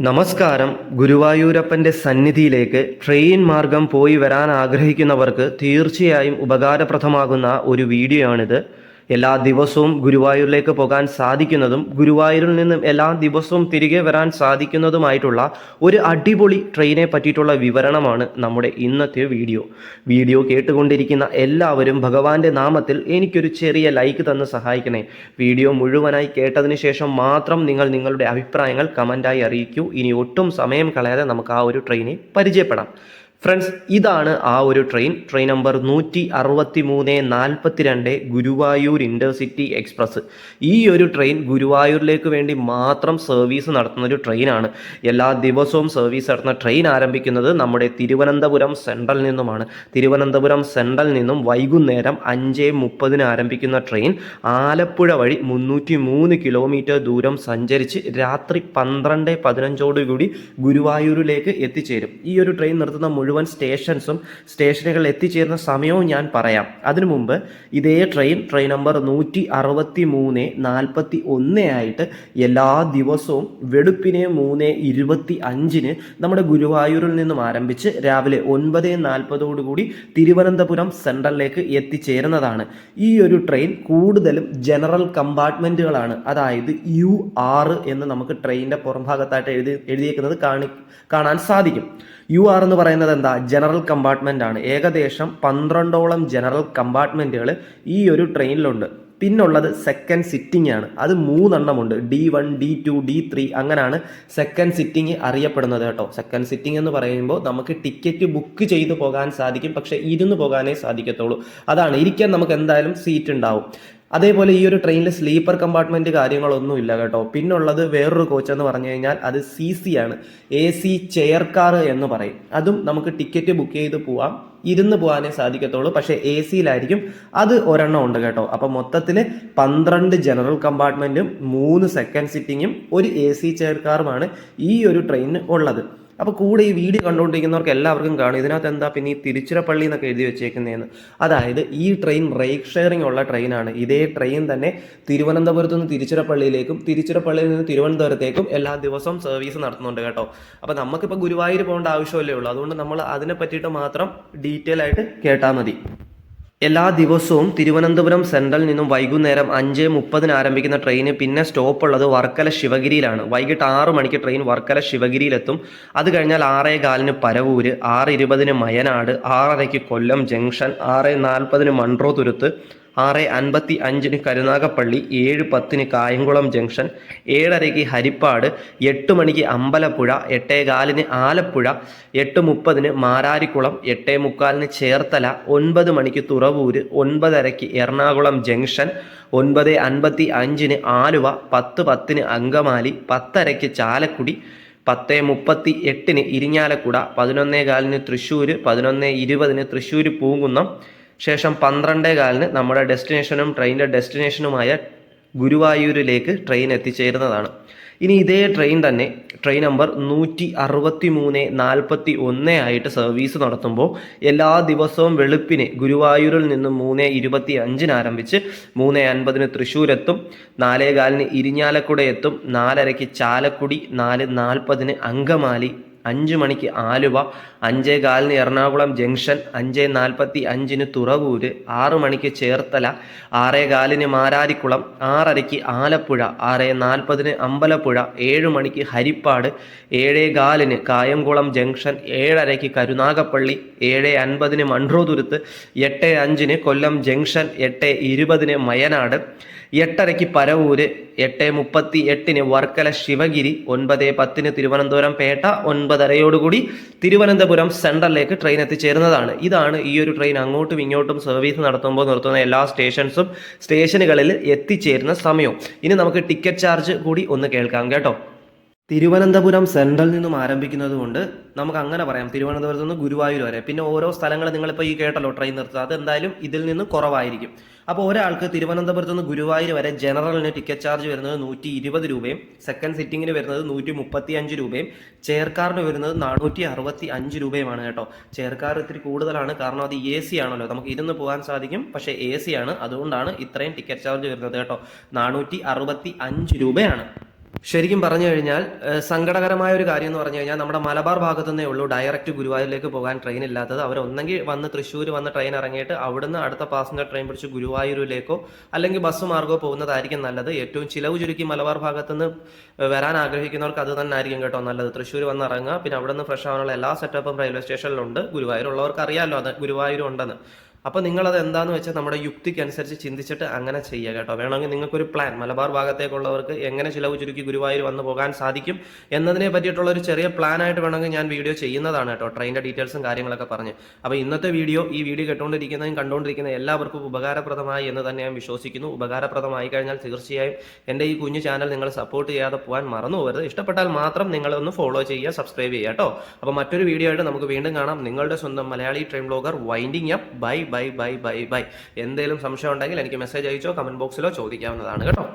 നമസ്കാരം. ഗുരുവായൂരപ്പന്റെ സന്നിധിയിലേക്ക് ട്രെയിൻ മാർഗം പോയി വരാൻ ആഗ്രഹിക്കുന്നവർക്ക് തീർച്ചയായും ഉപകാരപ്രദമാകുന്ന ഒരു വീഡിയോ ആണിത് എല്ലാ ദിവസവും ഗുരുവായൂരിലേക്ക് പോകാൻ സാധിക്കുന്നതും ഗുരുവായൂരിൽ നിന്നും എല്ലാ ദിവസവും തിരികെ വരാൻ സാധിക്കുന്നതുമായിട്ടുള്ള ഒരു അടിപൊളി ട്രെയിനെ പറ്റിയിട്ടുള്ള വിവരണമാണ് നമ്മുടെ ഇന്നത്തെ വീഡിയോ. വീഡിയോ കേട്ടുകൊണ്ടിരിക്കുന്ന എല്ലാവരും ഭഗവാന്റെ നാമത്തിൽ എനിക്കൊരു ചെറിയ ലൈക്ക് തന്ന് സഹായിക്കണേ. വീഡിയോ മുഴുവനായി കേട്ടതിന് ശേഷം മാത്രം നിങ്ങൾ നിങ്ങളുടെ അഭിപ്രായങ്ങൾ കമന്റായി അറിയിക്കൂ. ഇനി ഒട്ടും സമയം കളയാതെ നമുക്ക് ആ ഒരു ട്രെയിനെ പരിചയപ്പെടാം. ഫ്രണ്ട്സ് ഇതാണ് ആ ഒരു ട്രെയിൻ. ട്രെയിൻ നമ്പർ നൂറ്റി അറുപത്തി മൂന്ന് നാൽപ്പത്തി രണ്ട് ഗുരുവായൂർ ഇന്റർസിറ്റി എക്സ്പ്രസ്. ഈ ഒരു ട്രെയിൻ ഗുരുവായൂരിലേക്ക് വേണ്ടി മാത്രം സർവീസ് നടത്തുന്ന ഒരു ട്രെയിനാണ്. എല്ലാ ദിവസവും സർവീസ് നടത്തുന്ന ട്രെയിൻ ആരംഭിക്കുന്നത് നമ്മുടെ തിരുവനന്തപുരം സെൻട്രൽ നിന്നുമാണ്. തിരുവനന്തപുരം സെൻട്രൽ നിന്നും വൈകുന്നേരം അഞ്ച് മുപ്പതിന് ആരംഭിക്കുന്ന ട്രെയിൻ ആലപ്പുഴ വഴി മുന്നൂറ്റി മൂന്ന് കിലോമീറ്റർ ദൂരം സഞ്ചരിച്ച് രാത്രി പന്ത്രണ്ട് പതിനഞ്ചോടുകൂടി ഗുരുവായൂരിലേക്ക് എത്തിച്ചേരും. ഈ ഒരു ട്രെയിൻ നിർത്തുന്ന മുഴുവൻ സ്റ്റേഷൻസും സ്റ്റേഷനുകളിൽ എത്തിച്ചേരുന്ന സമയവും ഞാൻ പറയാം. അതിനു മുമ്പ് ഇതേ ട്രെയിൻ ട്രെയിൻ നമ്പർ നൂറ്റി അറുപത്തി മൂന്ന് നാൽപ്പത്തി ഒന്ന് ആയിട്ട് എല്ലാ ദിവസവും വെളുപ്പിനെ മൂന്ന് ഇരുപത്തി അഞ്ചിന് നമ്മുടെ ഗുരുവായൂരിൽ നിന്നും ആരംഭിച്ച് രാവിലെ ഒൻപത് നാൽപ്പതോടുകൂടി തിരുവനന്തപുരം സെൻട്രലിലേക്ക് എത്തിച്ചേരുന്നതാണ്. ഈ ഒരു ട്രെയിൻ കൂടുതലും ജനറൽ കമ്പാർട്ട്മെന്റുകളാണ്. അതായത് യു ആർ എന്ന് നമുക്ക് ട്രെയിനിന്റെ പുറംഭാഗത്തായിട്ട് എഴുതി എഴുതിയേക്കുന്നത് കാണി കാണാൻ സാധിക്കും. യു ആർ എന്ന് പറയുന്നത് എന്താ ജനറൽ കമ്പാർട്ട്മെന്റ് ആണ്. ഏകദേശം പന്ത്രണ്ടോളം ജനറൽ കമ്പാർട്ട്മെന്റുകൾ ഈ ഒരു ട്രെയിനിലുണ്ട് പിന്നുള്ളത് സെക്കൻഡ് സിറ്റിംഗ് ആണ്. അത് മൂന്നെണ്ണമുണ്ട്. D one D two D three അങ്ങനെയാണ് സെക്കൻഡ് സിറ്റിംഗ് അറിയപ്പെടുന്നത് കേട്ടോ. സെക്കൻഡ് സിറ്റിംഗ് എന്ന് പറയുമ്പോൾ നമുക്ക് ടിക്കറ്റ് ബുക്ക് ചെയ്തു പോകാൻ സാധിക്കും. പക്ഷേ ഇരുന്ന് പോകാനേ സാധിക്കത്തുള്ളൂ. അതാണ്. ഇരിക്കാൻ നമുക്ക് എന്തായാലും സീറ്റ് ഉണ്ടാവും. അതേപോലെ ഈ ഒരു ട്രെയിനിൽ സ്ലീപ്പർ കമ്പാർട്ട്മെന്റ് കാര്യങ്ങളൊന്നും ഇല്ല കേട്ടോ. പിന്നുള്ളത് വേറൊരു കോച്ച് എന്ന് പറഞ്ഞു കഴിഞ്ഞാൽ അത് സി സി ആണ്. എ സി ചെയർ കാർ എന്ന് പറയും. അതും നമുക്ക് ടിക്കറ്റ് ബുക്ക് ചെയ്ത് പോവാം. ഇരുന്ന് പോകാനേ സാധിക്കത്തുള്ളൂ. പക്ഷേ എ സിയിലായിരിക്കും അത് ഒരെണ്ണം ഉണ്ട് കേട്ടോ. അപ്പം മൊത്തത്തിൽ പന്ത്രണ്ട് ജനറൽ കമ്പാർട്ട്മെന്റും മൂന്ന് സെക്കൻഡ് സിറ്റിങ്ങും ഒരു എ സി ചെയർ കാറുമാണ് ഈ ഒരു ട്രെയിനിന് ഉള്ളത്. അപ്പോൾ കൂടെ ഈ വീഡിയോ കണ്ടുകൊണ്ടിരിക്കുന്നവർക്ക് എല്ലാവർക്കും കാണും. ഇതിനകത്ത് എന്താ പിന്നെ ഈ തിരുച്ചിറപ്പള്ളി എന്നൊക്കെ എഴുതി വെച്ചേക്കുന്നതെന്ന്. അതായത് ഈ ട്രെയിൻ റേക്ക് ഷെയറിംഗ് ഉള്ള ട്രെയിനാണ് ഇതേ ട്രെയിൻ തന്നെ തിരുവനന്തപുരത്ത് നിന്ന് തിരുച്ചിറപ്പള്ളിയിലേക്കും തിരുച്ചിറപ്പള്ളിയിൽ നിന്ന് തിരുവനന്തപുരത്തേക്കും എല്ലാ ദിവസവും സർവീസ് നടത്തുന്നുണ്ട് കേട്ടോ. അപ്പോൾ നമുക്കിപ്പോൾ ഗുരുവായൂർ പോകേണ്ട ആവശ്യമല്ലേ ഉള്ളൂ. അതുകൊണ്ട് നമ്മൾ അതിനെ പറ്റിയിട്ട് മാത്രം ഡീറ്റെയിൽ ആയിട്ട് കേട്ടാൽ മതി. എല്ലാ ദിവസവും തിരുവനന്തപുരം സെൻട്രലിൽ നിന്നും വൈകുന്നേരം അഞ്ച് മുപ്പതിന് ആരംഭിക്കുന്ന ട്രെയിന് പിന്നെ സ്റ്റോപ്പ് ഉള്ളത് വർക്കല ശിവഗിരിയിലാണ്. വൈകിട്ട് ആറ് മണിക്ക് ട്രെയിൻ വർക്കല ശിവഗിരിയിലെത്തും. അത് കഴിഞ്ഞാൽ ആറേ കാലിന് പരവൂര് ആറ് ഇരുപതിന് മയനാട് ആറരയ്ക്ക് കൊല്ലം ജംഗ്ഷൻ ആറ് നാൽപ്പതിന് മൺട്രോ തുരുത്ത് ആറ് അൻപത്തി അഞ്ചിന് കരുനാഗപ്പള്ളി ഏഴ് പത്തിന് കായംകുളം ജംഗ്ഷൻ ഏഴരയ്ക്ക് ഹരിപ്പാട് എട്ട് മണിക്ക് അമ്പലപ്പുഴ എട്ടേ കാലിന് ആലപ്പുഴ എട്ട് മുപ്പതിന് മാരാരിക്കുളം എട്ടേ മുക്കാലിന് ചേർത്തല ഒൻപത് മണിക്ക് തുറവൂര് ഒൻപതരയ്ക്ക് എറണാകുളം ജംഗ്ഷൻ ഒൻപത് അൻപത്തി അഞ്ചിന് ആലുവ പത്ത് പത്തിന് അങ്കമാലി പത്തരയ്ക്ക് ചാലക്കുടി പത്ത് മുപ്പത്തി എട്ടിന് ഇരിങ്ങാലക്കുട പതിനൊന്നേ കാലിന് തൃശ്ശൂർ പതിനൊന്ന് ഇരുപതിന് തൃശ്ശൂർ പൂങ്കുന്നം ശേഷം പന്ത്രണ്ടേ കാലിന് നമ്മുടെ ഡെസ്റ്റിനേഷനും ട്രെയിനിന്റെ ഡെസ്റ്റിനേഷനുമായ ഗുരുവായൂരിലേക്ക് ട്രെയിൻ എത്തിച്ചേരുന്നതാണ്. ഇനി ഇതേ ട്രെയിൻ തന്നെ ട്രെയിൻ നമ്പർ നൂറ്റി അറുപത്തി മൂന്ന് നാൽപ്പത്തി ഒന്ന് ആയിട്ട് സർവീസ് നടത്തുമ്പോൾ എല്ലാ ദിവസവും വെളുപ്പിന് ഗുരുവായൂരിൽ നിന്നും മൂന്ന് ഇരുപത്തി അഞ്ചിന് ആരംഭിച്ച് മൂന്ന് അൻപതിന് തൃശ്ശൂരെത്തും നാലേ കാലിന് ഇരിഞ്ഞാലക്കുട എത്തും നാലരയ്ക്ക് ചാലക്കുടി നാല് നാൽപ്പതിന് അങ്കമാലി അഞ്ച് മണിക്ക് ആലുവ അഞ്ചേ കാലിന് എറണാകുളം ജംഗ്ഷൻ അഞ്ചേ നാൽപ്പത്തി അഞ്ചിന് തുറവൂര് ആറ് മണിക്ക് ചേർത്തല ആറേ കാലിന് മാരാരിക്കുളം ആറരയ്ക്ക് ആലപ്പുഴ ആറേ നാൽപ്പതിന് അമ്പലപ്പുഴ ഏഴ് മണിക്ക് ഹരിപ്പാട് ഏഴേ കാലിന് കായംകുളം ജംഗ്ഷൻ ഏഴരയ്ക്ക് കരുനാഗപ്പള്ളി ഏഴ് അൻപതിന് മൺട്രോതുരുത്ത് എട്ട് അഞ്ചിന് കൊല്ലം ജംഗ്ഷൻ എട്ട് ഇരുപതിന് മയനാട് എട്ടരയ്ക്ക് പരവൂര് എട്ട് മുപ്പത്തി എട്ടിന് വർക്കല ശിവഗിരി ഒൻപത് പത്തിന് തിരുവനന്തപുരം പേട്ട ഒൻപതരയോടുകൂടി തിരുവനന്തപുരം സെൻട്രലിലേക്ക് ട്രെയിൻ എത്തിച്ചേരുന്നതാണ്. ഇതാണ് ഈ ഒരു ട്രെയിൻ അങ്ങോട്ടും ഇങ്ങോട്ടും സർവീസ് നടത്തുമ്പോൾ നിർത്തുന്ന എല്ലാ സ്റ്റേഷൻസും സ്റ്റേഷനുകളിൽ എത്തിച്ചേരുന്ന സമയവും. ഇനി നമുക്ക് ടിക്കറ്റ് ചാർജ് കൂടി ഒന്ന് കേൾക്കാം കേട്ടോ. തിരുവനന്തപുരം സെൻട്രൽ നിന്നും ആരംഭിക്കുന്നത് കൊണ്ട് നമുക്ക് അങ്ങനെ പറയാം. തിരുവനന്തപുരത്ത് നിന്ന് ഗുരുവായൂർ വരെ. പിന്നെ ഓരോ സ്ഥലങ്ങൾ നിങ്ങളിപ്പോൾ ഈ കേട്ടല്ലോ ട്രെയിൻ നിർത്തുക. അത് എന്തായാലും ഇതിൽ നിന്ന് കുറവായിരിക്കും. അപ്പോൾ ഒരാൾക്ക് തിരുവനന്തപുരത്ത് നിന്ന് ഗുരുവായൂർ വരെ ജനറലിന് ടിക്കറ്റ് ചാർജ് വരുന്നത് നൂറ്റി ഇരുപത് രൂപയും സെക്കൻഡ് സിറ്റിങ്ങിന് വരുന്നത് നൂറ്റി മുപ്പത്തി അഞ്ച് രൂപയും ചെയർക്കാറിന് വരുന്നത് നാനൂറ്റി അറുപത്തി അഞ്ച് രൂപയുമാണ് കേട്ടോ. ചെയർക്കാർ ഇത്തിരി കൂടുതലാണ്. കാരണം അത് എ സി ആണല്ലോ. നമുക്ക് ഇരുന്ന് പോകാൻ സാധിക്കും. പക്ഷേ എ സി ആണ്. അതുകൊണ്ടാണ് ഇത്രയും ടിക്കറ്റ് ചാർജ് വരുന്നത് കേട്ടോ. നാനൂറ്റി അറുപത്തി അഞ്ച് രൂപയാണ്. ശരിക്കും പറഞ്ഞു കഴിഞ്ഞാൽ സങ്കടകരമായ ഒരു കാര്യം എന്ന് പറഞ്ഞു കഴിഞ്ഞാൽ നമ്മുടെ മലബാർ ഭാഗത്തു നിന്നേ ഉള്ളൂ ഡയറക്റ്റ് ഗുരുവായൂരിലേക്ക് പോകാൻ ട്രെയിൻ ഇല്ലാത്തത്. അവർ ഒന്നെങ്കിൽ വന്ന് തൃശ്ശൂർ വന്ന് ട്രെയിൻ ഇറങ്ങിയിട്ട് അവിടുന്ന് അടുത്ത പാസഞ്ചർ ട്രെയിൻ പിടിച്ച് ഗുരുവായൂരിലേക്കോ അല്ലെങ്കിൽ ബസ് മാർഗമോ പോകുന്നതായിരിക്കും നല്ലത്. ഏറ്റവും ചിലവ് ചുരുക്കി മലബാർ ഭാഗത്തു നിന്ന് വരാൻ ആഗ്രഹിക്കുന്നവർക്ക് അത് തന്നെ ആയിരിക്കും കേട്ടോ നല്ലത്. തൃശ്ശൂർ വന്ന് ഇറങ്ങുക പിന്നെ അവിടുന്ന് ഫ്രഷ് ആവാനുള്ള എല്ലാ സെറ്റപ്പും റെയിൽവേ സ്റ്റേഷനിലുണ്ട് ഗുരുവായൂരുള്ളവർക്ക് അറിയാമല്ലോ അത്. ഗുരുവായൂരും ഉണ്ടെന്ന് അപ്പോൾ നിങ്ങളത് എന്താന്ന് വെച്ചാൽ നമ്മുടെ യുക്തിക്ക് അനുസരിച്ച് ചിന്തിച്ചിട്ട് അങ്ങനെ ചെയ്യുക കേട്ടോ. വേണമെങ്കിൽ നിങ്ങൾക്കൊരു പ്ലാൻ മലബാർ ഭാഗത്തേക്കുള്ളവർക്ക് എങ്ങനെ ചിലവ് ചുരുക്കി ഗുരുവായൂർ വന്ന് പോകാൻ സാധിക്കും എന്നതിനെ പറ്റിയിട്ടുള്ള ഒരു ചെറിയ പ്ലാൻ ആയിട്ട് വേണമെങ്കിൽ ഞാൻ വീഡിയോ ചെയ്യുന്നതാണ് കേട്ടോ ട്രെയിനിന്റെ ഡീറ്റെയിൽസും കാര്യങ്ങളൊക്കെ പറഞ്ഞ്. അപ്പോൾ ഇന്നത്തെ വീഡിയോ ഈ വീഡിയോ കേട്ടുകൊണ്ടിരിക്കുന്നതും കണ്ടുകൊണ്ടിരിക്കുന്ന എല്ലാവർക്കും ഉപകാരപ്രദമായി എന്ന് തന്നെ ഞാൻ വിശ്വസിക്കുന്നു. ഉപകാരപ്രദമായി കഴിഞ്ഞാൽ തീർച്ചയായും എന്റെ ഈ കുഞ്ഞു ചാനൽ നിങ്ങൾ സപ്പോർട്ട് ചെയ്യാതെ പോകാൻ മറന്നു പോകരുത്. ഇഷ്ടപ്പെട്ടാൽ മാത്രം നിങ്ങളൊന്ന് ഫോളോ ചെയ്യുക സബ്സ്ക്രൈബ് ചെയ്യുക കേട്ടോ. അപ്പോൾ മറ്റൊരു വീഡിയോ ആയിട്ട് നമുക്ക് വീണ്ടും കാണാം. നിങ്ങളുടെ സ്വന്തം Malayali train blogger winding up bye bye bye bye bye bye. എന്തെങ്കിലും സംശയം ഉണ്ടെങ്കിൽ എനിക്ക് മെസ്സേജ് അയച്ചോ കമന്റ് ബോക്സിലോ ചോദിക്കാവുന്നതാണ് കേട്ടോ.